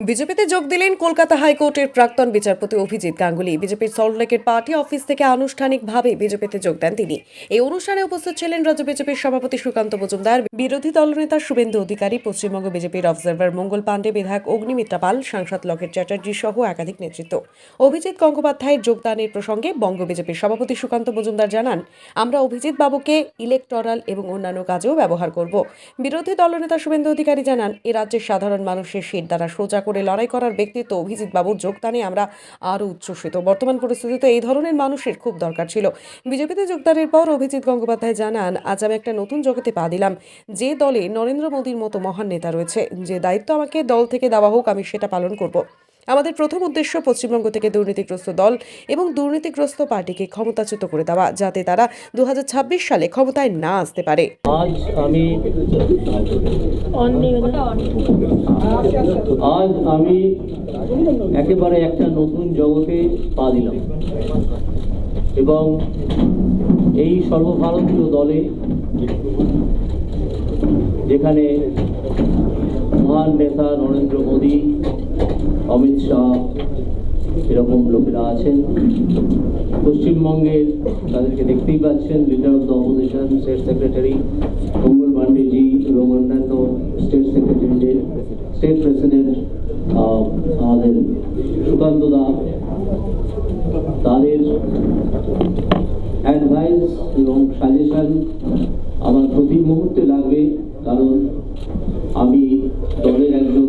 বিজেপিতে যোগ দিলেন কলকাতা হাইকোর্টের প্রাক্তন বিচারপতি অভিজিৎ গাঙ্গুলি। বিজেপির সল্টলেকের পার্টি অফিস থেকে আনুষ্ঠানিকভাবে বিজেপিতে যোগ দেন তিনি। এই অনুষ্ঠানে উপস্থিত ছিলেন রাজ্য বিজেপির সভাপতি সুকান্ত মজুমদার, বিরোধী দলনেতা শুভেন্দু অধিকারী, পশ্চিমবঙ্গ বিজেপির অবজারভার মঙ্গল পাণ্ডে, বিধায়ক অগ্নিমিত্রা পাল, সাংসদ লকেট চ্যাটার্জি সহ একাধিক নেতৃত্ব। অভিজিৎ গঙ্গোপাধ্যায়ের যোগদানের প্রসঙ্গে বঙ্গ বিজেপির সভাপতি সুকান্ত মজুমদার জানান, আমরা অভিজিৎ বাবুকে ইলেকটরাল এবং অন্যান্য কাজেও ব্যবহার করব। বিরোধী দলনেতা শুভেন্দু অধিকারী জানান, এ রাজ্যের সাধারণ মানুষের শীত দ্বারা সোজা করে লড়াই করার ব্যক্তিত্ব অভিজিৎ বাবুর যোগদানে আমরা আরও উচ্ছ্বসিত। বর্তমান পরিস্থিতিতে এই ধরনের মানুষের খুব দরকার ছিল। বিজেপিতে যোগদানের পর অভিজিৎ গঙ্গোপাধ্যায় জানান, আজ আমি একটা নতুন জগতে পা দিলাম। যে দলে নরেন্দ্র মোদীর মতো মহান নেতা রয়েছে, যে দায়িত্ব আমাকে দল থেকে দেওয়া হোক, আমি সেটা পালন করব। আমাদের প্রথম উদ্দেশ্য পশ্চিমবঙ্গ থেকে দুর্নীতিগ্রস্ত দল এবং দুর্নীতিগ্রস্ত পার্টিকে ক্ষমতাচ্যুত করে দেওয়া যাতে তারা দু হাজার ছাব্বিশ সালে ক্ষমতায় না আসতে পারে। আজ আমি আজ আমি একেবারে একটা নতুন জগতে পা দিলাম এবং এই সর্বভারতীয় দলে যেখানে মহান নেতা নরেন্দ্র মোদী, অমিত শাহ, এরকম লোকেরা আছেন। পশ্চিমবঙ্গের তাদেরকে দেখতেই পাচ্ছেন leader of the opposition state secretary Mangal Pandeji এবং অন্যান্য স্টেট সেক্রেটারিদের স্টেট প্রেসিডেন্ট আমাদের সুকান্ত দা, তাদের অ্যাডভাইস এবং সাজেশন আমার প্রতি মুহূর্তে লাগবে, কারণ আমি দলের একজন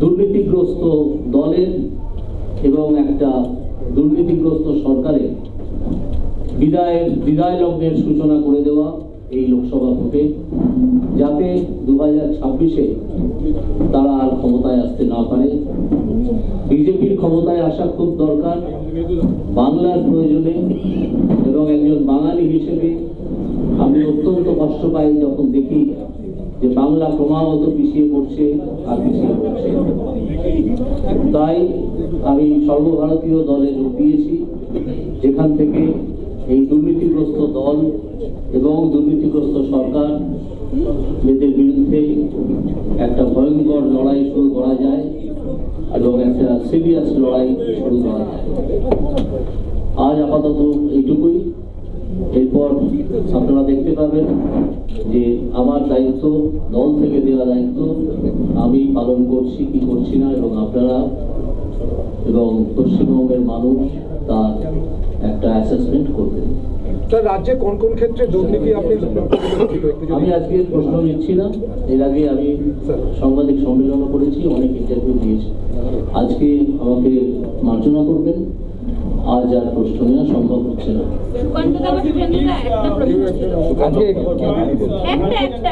দুর্নীতিগ্রস্ত দলের এবং একটা দুর্নীতিগ্রস্ত সরকারের বিদায়ের, বিদায় লগ্নের সূচনা করে দেওয়া এই লোকসভা ভোটে, যাতে দু হাজার ছাব্বিশে তারা আর ক্ষমতায় আসতে না পারে। বিজেপির ক্ষমতায় আসা খুব দরকার, বাংলার প্রয়োজনে, এবং একজন বাঙালি হিসেবে আমি অত্যন্ত কষ্ট পাই যখন দেখি বাংলা ক্রমাগত পিছিয়ে পড়ছে আর পিছিয়ে পড়ছে। তাই আমি সর্বভারতীয় দলে যোগ দিয়েছি। যেখান থেকে এই দুর্নীতিগ্রস্ত দল এবং দুর্নীতিগ্রস্ত সরকার, এদের বিরুদ্ধে একটা ভয়ঙ্কর লড়াই শুরু করা যায় এবং একটা সিরিয়াস লড়াই শুরু করা যায়। আজ আপাতত এইটুকুই। এরপর আপনারা দেখতে পাবেন যে আমার দায়িত্ব, দল থেকে দেওয়া দায়িত্ব, আমি পালন করছি কি করছি না, এবং আপনারা এবং পশ্চিমবঙ্গের মানুষ তার একটা অ্যাসেসমেন্ট করবেন। স্যার রাজ্যে কোন কোন ক্ষেত্রে দুর্নীতি আপনি আমি আজকে প্রশ্ন নিচ্ছি না এর আগে আমি সাংবাদিক সম্মেলনও করেছি অনেক ইন্টারভিউ দিয়েছি। আজকে আমাকে মার্জনা করবেন আজ আর প্রশ্ন নেওয়া সম্ভব হচ্ছে না। একটা একটা